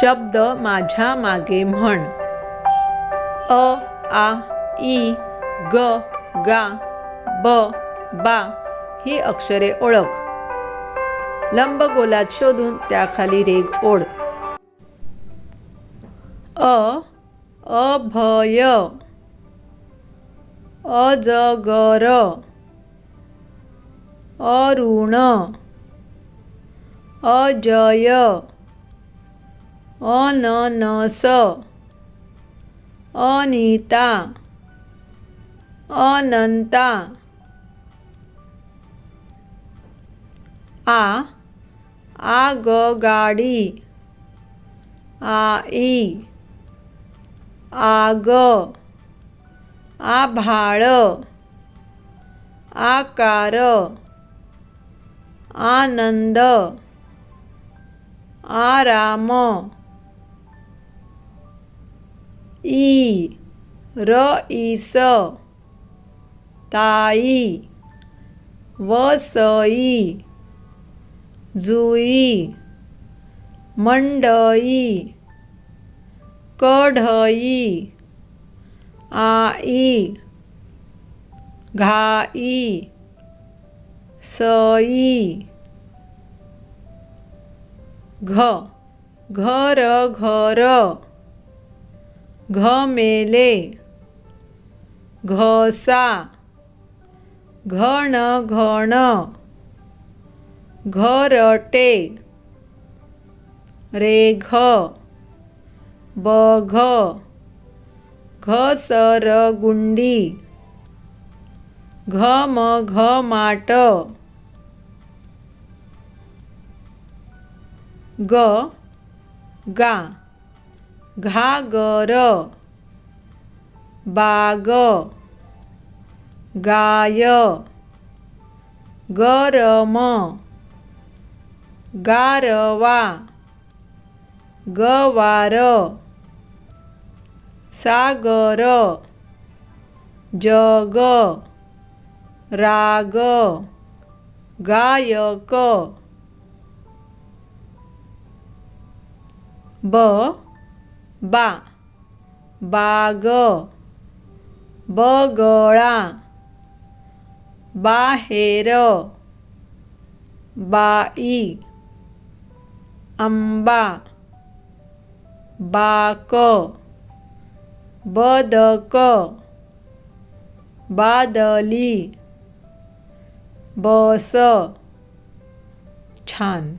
शब्द माझ्या मागे म्हण. अ आ ई ग गा ब बा ही अक्षरे ओळख. लंबगोलात शोधून त्याखाली रेग ओढ. अ अभय. अजगर. अरुण. अजय. अननस अनिता अनंता आ आगगाडी आई आग आभाळ आकार आनंद आराम ई रईस ताई वसई जुई मंडई कढई आई घाई सई घ घर घर घमेले घसा घण घण घरटे रेघ बघ घसरगुंडी घम घमाट ग गा. घागर बाग गाय गरम गारवा गवार सागर जग राग गायक ब बा. बाग. बगळा. बाहेर. बाई. आंबा. बाक. बदक. बादली. बस. छान.